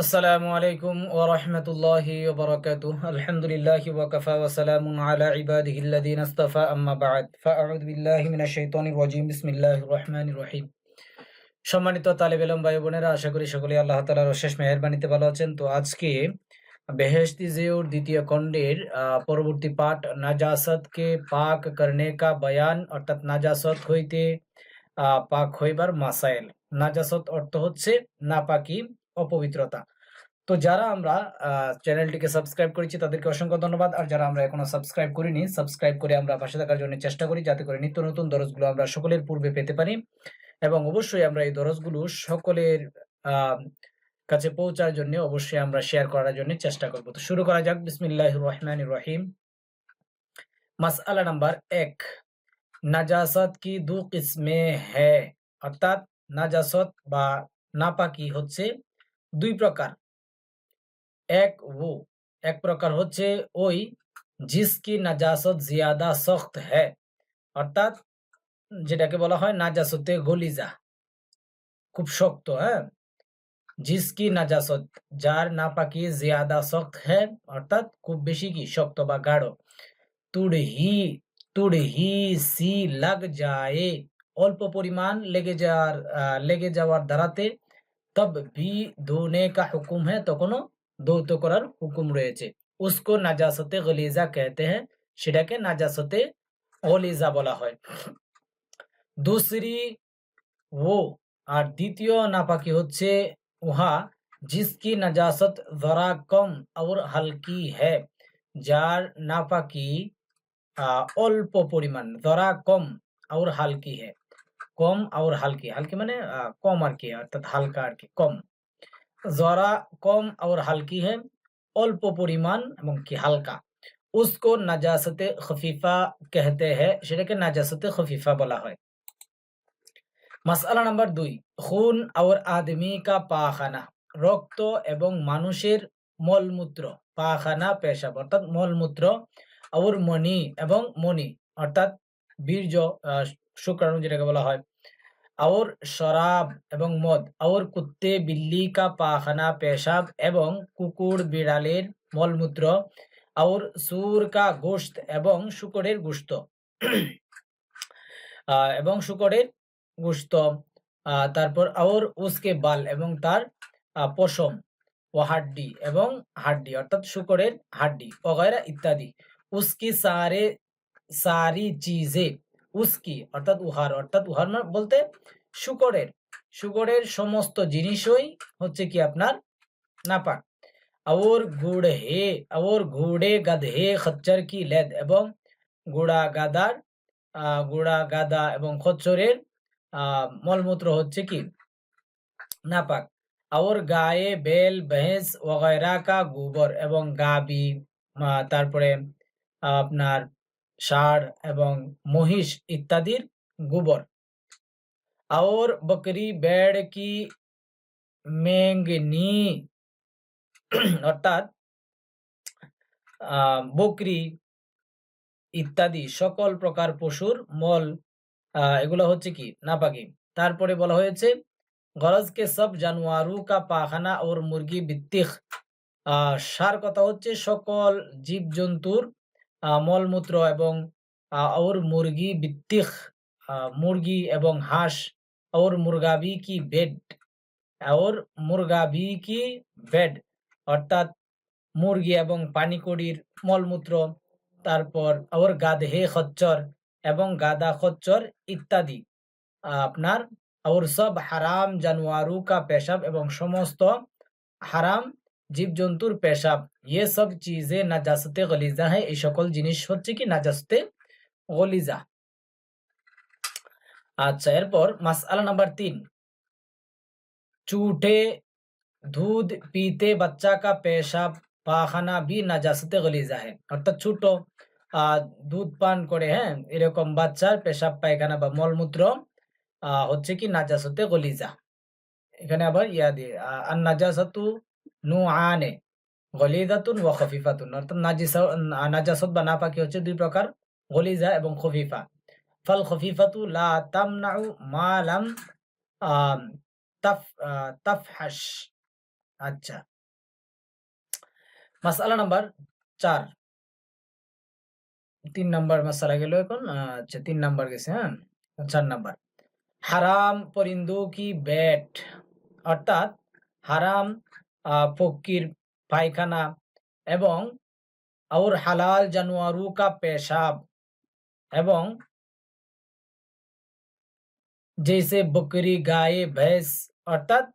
আসসালামু আলাইকুম ওয়া রাহমাতুল্লাহি ওয়া বারাকাতুহু। আলহামদুলিল্লাহি ওয়া কাফা ওয়া সালামুন আলা ইসতাফা আম্মা বা'দ। ফাআউযু বিল্লাহি মিনাশ শাইতানির রাজীম। বিসমিল্লাহির সম্মানিত তালেব এলম ভাই বোনেরা, আশা করি সকলেই আল্লাহ তাআলার অশেষ মেহেরবানিতে ভালো আছেন। তো আজকে বেহেশতি জিউর দ্বিতীয় খণ্ডের পরবর্তী পাঠ, নাজাসাতকে পাক করনে কা বয়ান, অর্থাৎ নাজাসাত হইতে পাক হইবার মাসাইল নাজাসত অর্থ হচ্ছে নাপাকি অপবিত্রতা। তো যারা আমরা চ্যানেলটিকে সাবস্ক্রাইব করেছি, তাদেরকে অসংখ্য ধন্যবাদ। আর যারা আমরা এখনও সাবস্ক্রাইব করিনি, সাবস্ক্রাইব করে আমরা পাশে থাকার জন্য চেষ্টা করি, যাতে করে নিত্য নতুন দরজগুলো আমরা সকলের পূর্বে পেতে পারি। এবং অবশ্যই আমরা এই দরজগুলো সকলের কাছে পৌঁছার জন্য অবশ্যই আমরা শেয়ার করার জন্য চেষ্টা করব। তো শুরু করা যাক। বিসমিল্লাহ রহমান রহিম। মাসআলা নাম্বার এক। नजासत की दो किस्में है। अर्थात नजासत बा नापाकी होच्छे दो प्रकार। एक वो, एक प्रकार होच्छे ओई जिसकी नजासत ज़्यादा सख्त है। अर्थात जेटा के बोला है नजासते गलिजा खूब सख्त है। हाँ। जिसकी नजासत, जार नापाकी ज़्यादा सख्त है। अर्थात खूब बेसि की शक्त बा, गाढ़ो। तुड़ তুড়হি সি লাগ যায় অল্প পরিমাণ লেগে যাওয়ার আহ, লেগে যাওয়ার দ্বারাতে তব ভি ধোনে কা হুকুম হ্যাঁ তখনও ধৌত করার হুকুম রয়েছে উসকো নাজাসতে গলিজা कहते हैं সেটাকে নাজাসতে গলিজা বলা হয় দুসরি वो আর দ্বিতীয় নাপাকি হচ্ছে উহা जिसकी नजासत जरा कम और हल्की है যার নাপাকি আহ, অল্প পরিমাণ জরা কম আউর হালকি হে। কম আউর হালকি হালকি মানে কম আর কি, অর্থাৎ হালকা আর কি, কম। জরা কম আউর হালকি হে, অল্প পরিমাণ এবং কি হালকা। উসকো নাজাসতে খফিফা কেহতে হে, সেটাকে নাজাসতে খফিফা বলা হয়। মাসালা নাম্বার দুই, খুন আওর আদমি কা পাখানা, রক্ত এবং মানুষের মলমূত্র, পাখানা, পেশাব, অর্থাৎ মলমূত্র আওয়ার মনি এবং মনি অর্থাৎ বীর্য শুক্রাণু যেটাকে বলা হয়। আওর শরাব এবং মদ, আওর কুত্তে, বিল্লি, কা, পাখানা, পেশাব এবং কুকুর, বিড়ালের মলমূত্র, আওর সুর, কা গোস্ত এবং শুকরের গুস্ত এবং শুকরের গুস্ত তারপর আওর উসকে বাল এবং তার পশম ও হাড্ডি এবং হাড্ডি, অর্থাৎ শুকরের হাড্ডি ওগেরা ইত্যাদি। उसकी सारे সারি চিজে উস্কি অর্থাৎ উহার অর্থাৎ উহার মানে বলতে শুকরের শুকরের সমস্ত জিনিসই হচ্ছে কি আপনার নাপাক और ঘুড়ে और ঘোড়ে গাধে খচ্চর কি লেদ এবং ঘোড়া গাদার আহ, ঘোড়া গাদা এবং খচ্চরের আহ, মলমূত্র হচ্ছে কি নাপাক और গায়ে বেল ভেঁস वगैरह का গোবর এবং গাবি আহ, তারপরে আহ, আপনার ষাঁড় এবং মহিষ ইত্যাদির গোবর और बकरी भेड़ की মেঙ্গনি অর্থাৎ আহ, বকরি ইত্যাদি সকল প্রকার পশুর মল আহ, এগুলো হচ্ছে কি নাপাকি তারপরে বলা হয়েছে গরজ কে সব জানোয়ারু কা পাখানা ওর মুরগি বিত্তিখ আহ সার কথা হচ্ছে সকল জীবজন্তুর আহ, মলমূত্র এবং আহ, और মুরগি বিত্তিখ আহ, মুরগি এবং হাঁস और মুরগাবি কি বেড और মুরগাবি কি বেড অর্থাৎ মুরগি এবং পানিকড়ির মলমূত্র তারপর और গাধে খচ্চর এবং গাদা খচ্চর ইত্যাদি আহ, আপনার और সব হারাম জানোয়ারু কা পেশাব এবং সমস্ত হারাম জীবজন্তুর পেশাব। ইয়ে সব চিজে নাজাসতে গলিজা হ্যাঁ এই সকল জিনিস হচ্ছে কি নাজাসতে গলিজা। আচ্ছা এরপর মাসআলা নাম্বার তিন। চুটে, দুধ পিতে বাচ্চা কা পেশাব পাখানা বি নাজাসতে গলিজা হ্যাঁ অর্থাৎ ছোট দুধ পান করে হ্যাঁ এরকম বাচ্চার পেশাব পায়খানা বা মলমূত্র হচ্ছে কি নাজাসতে গলিজা। এখানে আবার ইয়া দিয়ে আর নাজাসাতু নু আনে গলিজাতুন ওয়া খফিফাতুন। অর্থাৎ নাজিসা, নাজাসত বা নাপাকি হচ্ছে দুই প্রকার, গলিজা এবং খফিফা। ফাল খফিফাতু লা তামনাউ মা লাম তাফ তাফহাস আচ্ছা। মাসালা নাম্বার চার। তিন নাম্বার মাসালা গেল এখন। আচ্ছা তিন নাম্বার গেছে হ্যাঁ? চার নাম্বার। হারাম পরিন্দু কি ব্যাট। অর্থাৎ হারাম আহ, পক্ষীর পায়খানা এবং और হালাল জানোয়ারু কা পেশাব এবং जैसे बकरी गाय भैंस অর্থাৎ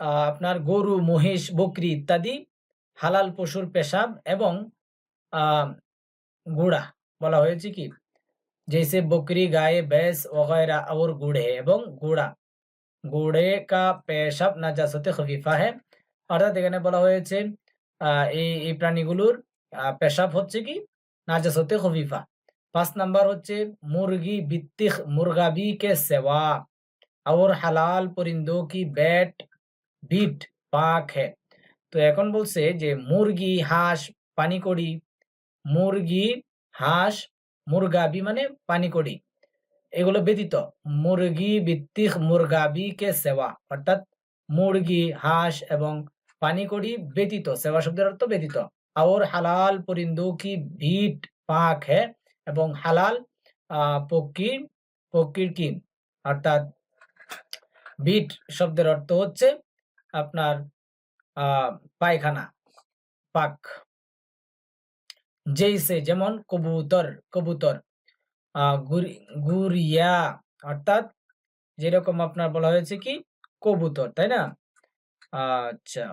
আহ, আপনার গরু মহিষ বকরি ইত্যাদি হালাল পশুর পেশাব এবং আহ, গুড়া বলা হয়েছে কি जैसे बकरी गाय भैंस वगैरह और गुड़े এবং গুড়া গুড়ে কা পেশাব নাজাসতে খফিফা হ্যাঁ অর্থাৎ এখানে বলা হয়েছে এই এই প্রাণীগুলোর পেশাব হচ্ছে কি? নাজাস হতে খফিফা। পাঁচ নাম্বার হচ্ছে মুরগি বিত্তিখ মুরগাবি কে সেবা और হালাল परिंदो কি ব্যাট, বিট, পাক হে। তো এখন বলছে যে মুরগি, হাঁস, পানিকড়ি, মুরগি, হাঁস মুরগাবি মানে পানিকড়ি। এগুলো ব্যতীত মুরগি ভিত্তিক মুরগাবি কে সেবা অর্থাৎ মুরগি, হাঁস এবং পানিকড়ি ব্যতীত, সেবা শব্দের অর্থ ব্যতীত। আর হালাল পরিন্দু কি ভিট, পাক হ্যাঁ এবং হালাল আহ পক্ষী পক্ষীর কি অর্থাৎ বিট শব্দের অর্থ হচ্ছে আপনার পায়খানা, পাক। যেইসে যেমন কবুতর কবুতর গুরিয়া, অর্থাৎ যেরকম আপনার বলা হয়েছে কি? কবুতর, তাই না? আচ্ছা।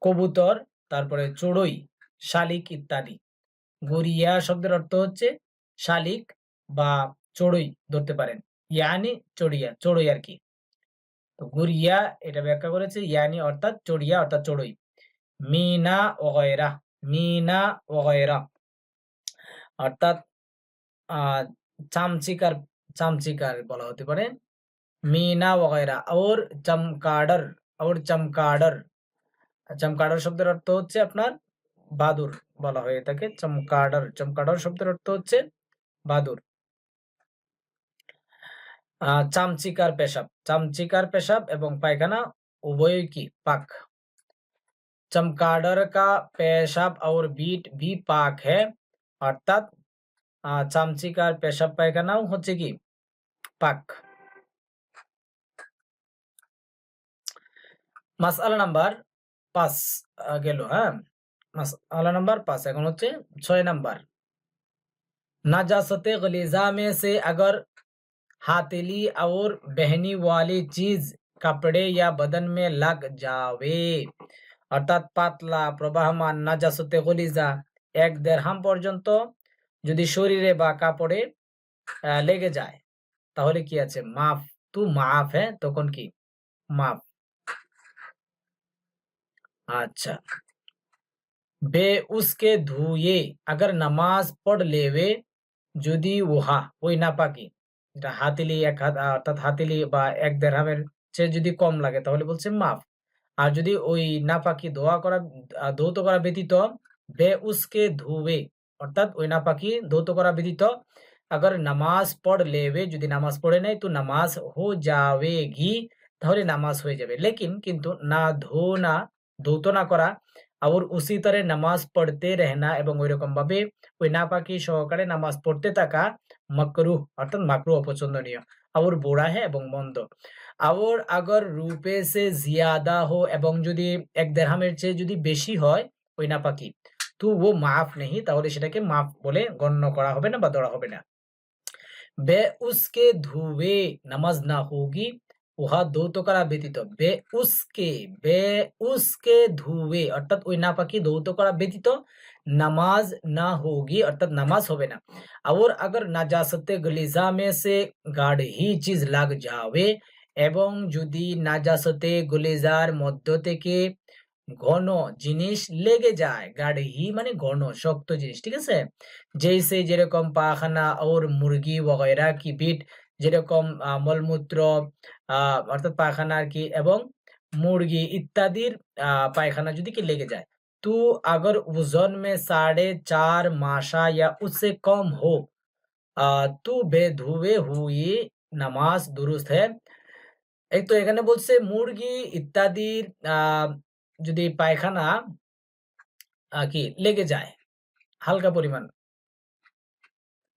কবুতর, তারপরে চড়ুই, শালিক ইত্যাদি। গরিয়া শব্দের অর্থ হচ্ছে শালিক বা চড়ুই ধরতে পারেন। ইয়ানি চড়িয়া, চড়ুই আর কি। তো গুরিয়া এটা ব্যাখ্যা করেছে, ইয়ানি অর্থাৎ চড়িয়া, অর্থাৎ চড়ুই। মিনা ওগয়রা মিনা ওগয়রা অর্থাৎ, আহ, চামচিকার চামচিকার বলা হতে পারে। मीना वगैरह और চমকাডার और চমকাডার চমকাডার শব্দের অর্থ হচ্ছে আপনার বাদুর বলা হয়ে থাকে চমকাডার চমকাডার শব্দের অর্থ হচ্ছে বাদুর আহ, চামচিকার পেশাব চামচিকার পেশাব এবং পায়খানা উভয় কি পাক चमकाडर का पेशाब और बीट भी पाक है অর্থাৎ আহ, চামচিকার পেশাব পায়খানাও হচ্ছে কি পাক মাসআলা নাম্বার পাঁচ আহ, গেল হ্যাঁ মাসআলা নাম্বার পাঁচ এখন হচ্ছে ছয় নাম্বার नाजासत गलीजा में से अगर हाथेली और बहनी वाली चीज कपड़े या बदन में लग जावे অর্থাৎ পাতলা প্রবাহমান নাজাসতে গলিজা এক দেড়হাম পর্যন্ত যদি শরীরে বা কাপড়ে আহ, লেগে যায় তাহলে কি আছে মাফ তু মাফ হ্যাঁ তখন কি মাফ अच्छा बे उसके ধুয়ে अगर নামাজ পড় লেবে যদি উহা ওই নাপাকি এটা হাতিলি এক হাত আহ, অর্থাৎ হাতিলি বা এক দেড়হামের চেয়ে যদি কম লাগে তাহলে বলছে মাফ আর যদি ওই নাপাকি দোয়া করা আহ, ধৌত করা ব্যতীত বে উসকে ধুবে অর্থাৎ ওই নাপাকি ধৌত করা ব্যতীত अगर নামাজ পড় লেবে যদি নামাজ পড়ে নেয় তো নামাজ হো যাবেগি তাহলে নামাজ হয়ে যাবে লেকিন কিন্তু না ধো না ধৌত না করা। আর উসিতরে নামাজ পড়তে রেহনা এবং ওই রকম ভাবে ওই নাপাকি সহকারে নামাজ পড়তে থাকা মাকরু, অর্থাৎ মাকরু অপছন্দনীয়। আবার বোড়া হে হ্যাঁ এবং মন্দ। আবার আগর রূপে সে জিয়াদা হো এবং যদি এক দেড়হামের চেয়ে যদি বেশি হয় ওই নাপাকি, তো ও মাফ নেই তাহলে সেটাকে মাফ বলে গণ্য করা হবে না বা ধরা হবে না। বে উসকে ধুয়ে নামাজ না হোগি উহা দৌত করা ব্যতীত বে উসকে বে উসকে ধুবে অর্থাৎ ওই নাপাকি দৌত করা ব্যতীত নামাজ না হোগি অর্থাৎ নামাজ হবে না और अगर नाजासते गलीजा में से गाढ़ ही चीज লাগ যাবে এবং যদি নাজাসতে গলিজার মধ্য থেকে ঘন জিনিস লেগে যায় গাঢ় হি মানে ঘন শক্ত জিনিস ঠিক আছে जैसे যেরকম পাখানা और মুরগি वगैरह की বিট যেরকম আহ, মলমূত্র আহ, অর্থাৎ পায়খানা আর কি এবং মুরগি ইত্যাদির আহ, পায়খানা যদি কি লেগে যায় तो अगर वजन में साढ़े चार माशा या उससे कम हो आ, तो बेधुए हुई নামাজ দুরুস্ত হ্যাঁ এই তো এখানে বলছে মুরগি ইত্যাদির আহ যদি পায়খানা আহ, কি লেগে যায় হালকা পরিমাণ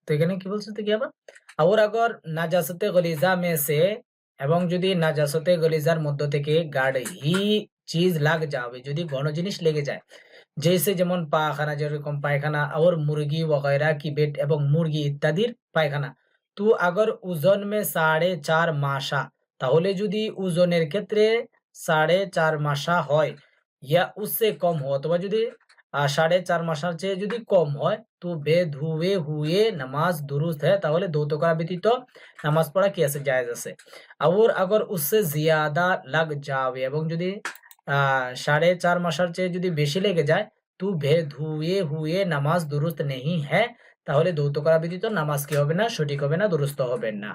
তো এখানে কি বলছে তো কি আবার और अगर नाजासते गलीजा में से এবং যদি নাজাসতে গলিজার মধ্য থেকে গাঢ় চিজ লাগ যাবে যদি ঘন জিনিস লেগে যায় जैसे যেমন পায়খানা যেরকম পায়খানা और मुर्गी वगैरह की पेट এবং মুরগি ইত্যাদির পায়খানা তো আগর ওজন মে সাড়ে চার মাসা তাহলে যদি ওজনের ক্ষেত্রে সাড়ে চার মাসা হয় ইয়া উসে কম হয় অথবা যদি আহ, সাড়ে চার মাসার চেয়ে যদি কম হয়, তো বে ধুয়ে হুয়ে নামাজ দুরুস্ত হ্যাঁ তাহলে দৌত করা ব্যতীত নামাজ পড়া কি আছে? জায়েজ আছে। আর আগর উসে জিয়াদা লাগ যাবে এবং যদি সাড়ে চার মাসার চেয়ে যদি বেশি লেগে যায়, তু ভে ধুয়ে হুয়ে নামাজ দুরুস্ত নেই হ্যাঁ তাহলে দৌত করা ব্যতীত নামাজ কি হবে না? সঠিক হবে না, দুরুস্ত হবে না।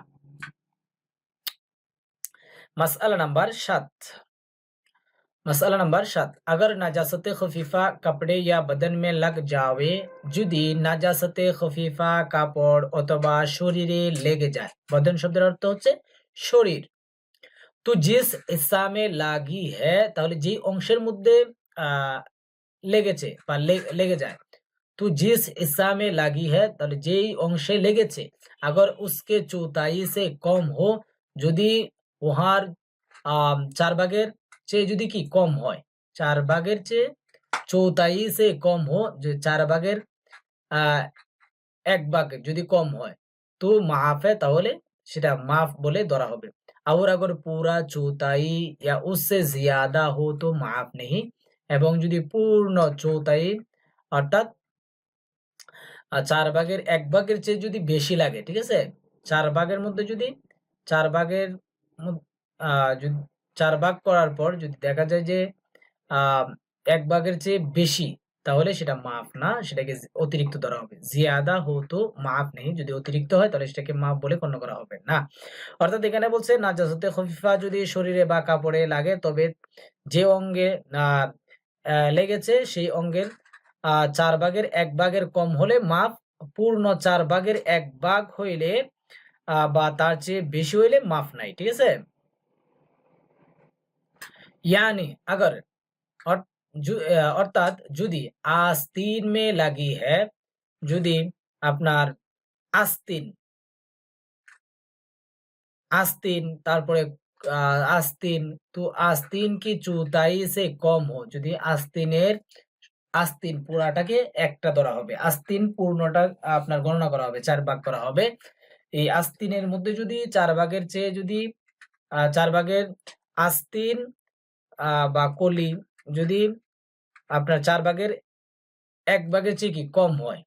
মাসালা নাম্বার সাত। मसला नंबर सात अगर नाजासत खफीफा कपड़े या बदन में लग जावे যদি নাজাসতে খফিফা কাপড় অথবা শরীরে লেগে যায় বদন শব্দের অর্থ হচ্ছে শরীর তো জিস ইসলামে লাগি হ্যাঁ তাহলে যেই অংশের মধ্যে আহ লেগেছে বা লে- লেগে যায় তো জিস ইসলামে লাগি হ্যাঁ তাহলে যেই অংশে লেগেছে अगर उसके চৌতাই সে কম হো যদি উহার আম, চার ভাগের চেয়ে যদি কি কম হয় চার ভাগের চেয়ে চৌতাই সে কম হো যে চার ভাগের আহ এক ভাগ যদি কম হয় তো মাফে তাহলে সেটা মাফ বলে ধরা হবে और अगर पूरा চৌতাই या उससे ज्यादा हो तो মাফ नहीं এবং যদি পূর্ণ চৌতাই অর্থাৎ আহ, চার ভাগের এক ভাগের চেয়ে যদি বেশি লাগে ঠিক আছে চার ভাগের মধ্যে যদি চার ভাগের মধ্য- আহ, যদি চার ভাগ করার পর যদি দেখা যায় যে এক ভাগের চেয়ে বেশি, তাহলে সেটা মাফ না, সেটাকে অতিরিক্ত ধরা হবে। জিয়াদা হো তো মাফ নেই, যদি অতিরিক্ত হয় তাহলে সেটাকে মাফ বলে গণ্য করা হবে না। অর্থাৎ এখানে বলছে, নাজাসতে খফিফা যদি শরীরে বা কাপড়ে লাগে, তবে যে অঙ্গে লেগেছে সেই অঙ্গের চার ভাগের এক ভাগের কম হলে মাফ, পূর্ণ চার ভাগের এক ভাগ হইলে বা তার চেয়ে বেশি হইলে মাফ নাই, ঠিক আছে? यानी अगर और जु- আহ, অর্থাৎ যদি আস্তিন মে লাগি হ্যাঁ যদি আপনার আস্তিন আস্তিন তারপরে আহ, আস্তিন তো আস্তিন কি চুতাই সে কম হো যদি আস্তিনের আস্তিন পুরাটাকে একটা ধরা হবে আস্তিন পূর্ণটা আপনার গণনা করা হবে চার ভাগ করা হবে এই আস্তিনের মধ্যে যদি চার ভাগের চেয়ে যদি আহ, চার ভাগের আস্তিন আহ, বা কলি যদি আপনার চার ভাগের এক ভাগের চেয়ে কি কম হয়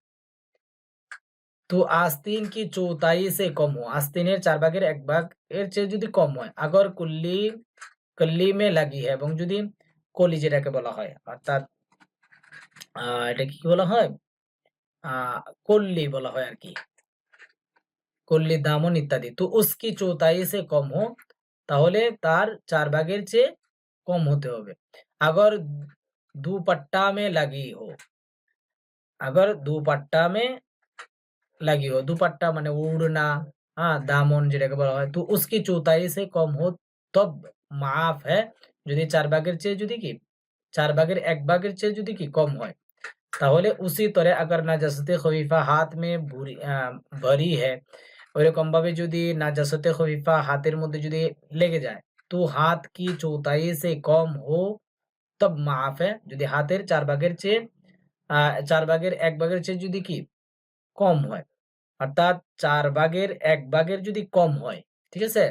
তো আস্তিন কি চৌতাই সে কম हो আস্তিনের চার ভাগের এক ভাগ এর চেয়ে যদি কম হয় আগর কুল্লি কল্লি মে লাগি है এবং যদি কলি যেটাকে বলা হয় অর্থাৎ আহ এটা কি বলা হয় আহ কল্লি বলা হয় আর কি কল্লি দামন ইত্যাদি তো উসকি চৌতাই সে কম हो তাহলে তার চার ভাগের চেয়ে কম হতে হবে अगर দুপাট্টা মে লাগি हो अगर দুপাট্টা মে লাগি हो দুপাট্টা মানে উড়না হ্যাঁ দামন যেটাকে বলা হয় তো উসকি চৌতাই সে কম हो তব মাফ है যদি চার ভাগের চেয়ে যদি কি চার ভাগের এক ভাগের চেয়ে যদি কি কম হয় তাহলে উসি তরে আগার নাজাসতে খফিফা হাত মে ভুরি আহ, ভরি है ওইরকম ভাবে যদি নাজাসতে খফিফা হাতের মধ্যে যদি লেগে যায় তো হাত কি চৌথাই সে কম হো তব মাফ যদি হাতের চার ভাগের চেয়ে চার ভাগের এক ভাগের চেয়ে যদি কি কম হয় অর্থাৎ চার ভাগের এক ভাগের যদি কম হয় ঠিক আছে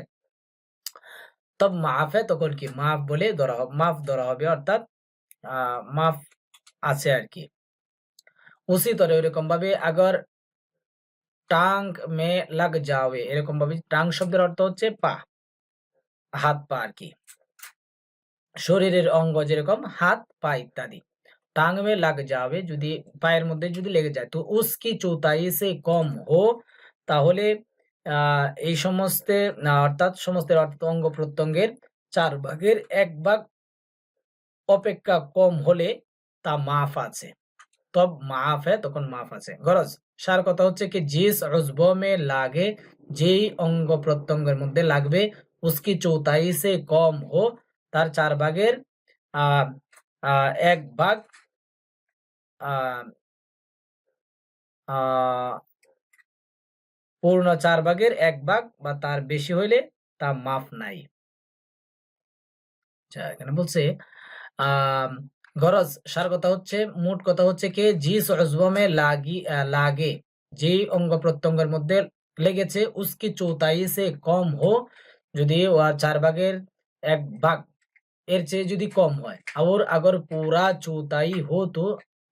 তব মাফ তখন কি মাফ বলে ধরা হবে মাফ ধরা হবে অর্থাৎ মাফ আছে আর কি উসি তরে ওইরকম ভাবে আগর টাং মে লাগ যাবে এরকম ভাবে টাং শব্দের অর্থ হচ্ছে পা হাত পা আর কি। শরীরের অঙ্গ যেরকম, হাত, পা ইত্যাদি। টাং মে লাগ যাবে যদি পায়ের মধ্যে যদি লেগে যায়। তো উসকি চৌতাই সে কম হো, তাহলে এই সমস্ত অর্থাৎ সমস্ত অঙ্গ প্রত্যঙ্গের চার ভাগের এক ভাগ অপেক্ষা কম হলে তা মাফ আছে। তব মাফ হ্যাঁ তখন মাফ আছে। গরজ, সার কথা হচ্ছে কি, জিস উজব মে লাগে, যেই অঙ্গ প্রত্যঙ্গের মধ্যে লাগবে উসকি চৌতাই সে কম হো তার চার ভাগের আহ, আহ, পূর্ণ চার ভাগের এক ভাগ বা তার বেশি হইলে তা মাফ নাই বলছে গরজ সার কথা হচ্ছে মোট কথা হচ্ছে কি জিস উজবমে লাগি লাগে যেই অঙ্গ প্রত্যঙ্গের মধ্যে লেগেছে উসকি চৌতাই সে কম হো যদি ওয়ার চার ভাগের এক ভাগ, এর চেয়ে যদি কম হয়। আর আগর পুরা চৌতাই হতো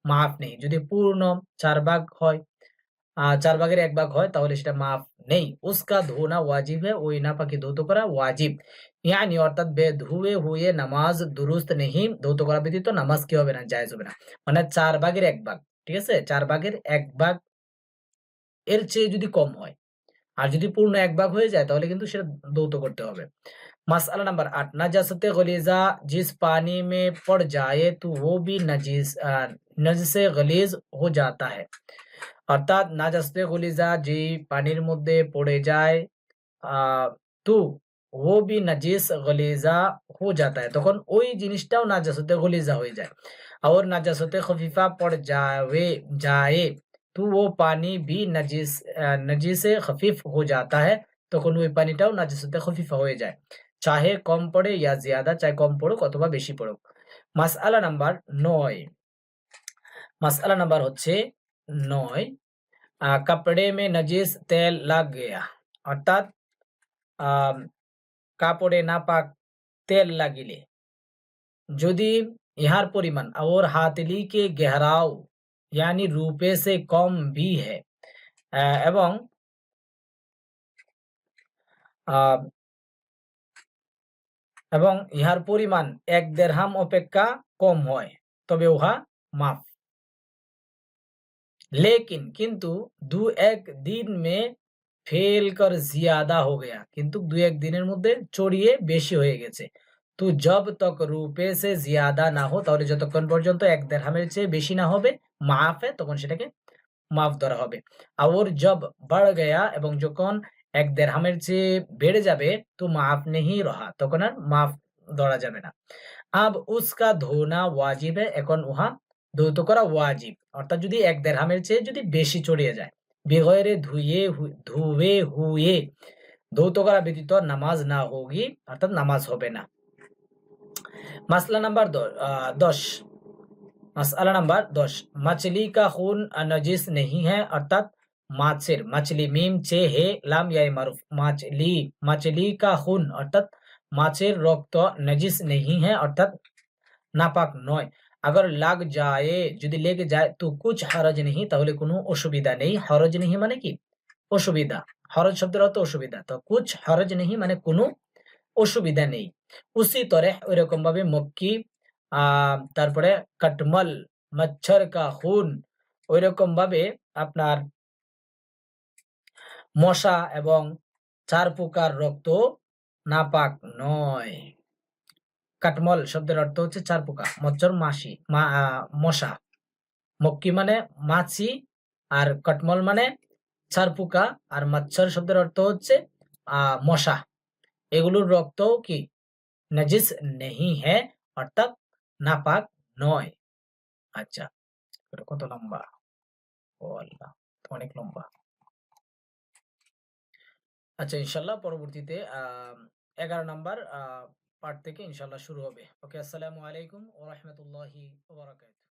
মাফ নেই। যদি পূর্ণ চার ভাগ হয় চার ভাগের এক ভাগ হয়, তাহলে সেটা মাফ নেই। উসকা ধোনা ওয়াজিব হ্যাঁ ওই না পাখি ধৌত করা ওয়াজিব। ইয়ানি অর্থাৎ বে ধুয়ে হুয়ে নামাজ দুরুস্ত নেহি, ধৌত করা ব্যতীত নামাজ কি হবে না, জায়জ হবে না। মানে চার ভাগের এক ভাগ, ঠিক আছে? চার ভাগের এক ভাগ, এর চেয়ে যদি কম হয়। আর যদি পূর্ণ এক ভাগ হয়ে যায় তাহলে কিন্তু সেটা দৌত করতে হবে मसला नंबर आठ नजसत गलीजा जिस पानी में पड़ जाए तो वो भी नजीस नजसे गलीज हो जाता है অর্থাৎ নাজাসতে গলিজা যে পানির মধ্যে পড়ে যায় আহ তো ও বি নাজিস গলিজা হো जाता है তখন ওই জিনিসটাও নাজাসতে গলিজা হয়ে যায় और নাজাসতে খফিফা পড় जावे जाए तो वो पानी भी नजीस नजीस खफीफ हो जाता है। तो पानी टाओ नजीस खफीफ हो जाए। चाहे कम पड़े या ज़्यादा, चाहे कम पड़ुक अथवा बेसि पड़ुक। मसाला नम्बर नय मसाला नम्बर हय कपड़े में नजीस तेल लग गया। अर्थात कपड़े नापाक तेल लगिले जदि यहाँ और हाथली के गहराव यानी रूपे से कम भी है আহ, এবং আহ, এবং ইহার পরিমাণ এক দেড়হাম অপেক্ষা কম হয় তবে উহা মাফ लेकिन किंतु दो एक दिन में ফেল কর জিয়াদা হো গয়া কিন্তু দু এক দিনের মধ্যে চড়িয়ে বেশি হয়ে গেছে তো জব তক রূপে সে জিয়াদা না হো তাহলে যতক্ষণ পর্যন্ত এক দেড়হামের চেয়ে বেশি না হবে মাফে, তখন সেটাকে মাফ ধরা হবে। আর জব বাড় গয়া এবং যখন এক দেড়হামের চেয়ে বেড়ে যাবে, তো মাফ নেই রহা, তখন আর মাফ ধরা যাবে না। আব উসকা ধোনা ওয়াজিব এখন উহা ধৌত করা ওয়াজিব। অর্থাৎ যদি এক দেড়হামের চেয়ে যদি বেশি চড়িয়ে যায় বেগরে ধুয়ে ধুয়ে হুয়ে ধৌত করা ব্যতীত নামাজ না হোগি, অর্থাৎ নামাজ হবে না। মাসলা নাম্বার দশ। মাসআলা নাম্বার দশ मछली का खून नजिस नहीं है अर्थात মাছের মাছলি মিম চে হে লাম ইয়াই মারুফ মাছলি মাছলি কা খুন অর্থাৎ মাছের রক্ত নজিস নেহি হ্যাঁ অর্থাৎ নাপাক নয় আগর লাগ যায় যদি লেগে যায় তো কুছ হরজ নেই তাহলে কোনো অসুবিধা নেই হরজ নেই মানে কি অসুবিধা হরজ শব্দের অর্থ অসুবিধা তো কুছ হরজ নেই মানে কোনো অসুবিধা নেই উসি তরে ওইরকম ভাবে মক্কি আহ তারপরে কাটমল, মচ্ছর কা খুন, ওইরকম ভাবে আপনার মশা এবং চার প্রকার রক্ত নাপাক নয়। কাটমল শব্দের অর্থ হচ্ছে চার পোকা মচ্ছর, মাসি মশা। মক্কি মানে মাছি আর কটমল মানে চার পোকা আর মচ্ছর শব্দের অর্থ হচ্ছে, আহ, মশা। এগুলোর রক্তও কি নজিস নেহি হ্যাঁ অর্থাৎ নাপাক নয়। আচ্ছা এটা কত লম্বা? ও আল্লাহ অনেক লম্বা। আচ্ছা ইনশাল্লাহ পরবর্তীতে এগারো নাম্বার পার্ট থেকে ইনশাল্লাহ শুরু হবে। ওকে, আসসালামু আলাইকুম ও রাহমাতুল্লাহি ওয়া বারাকাতুহু।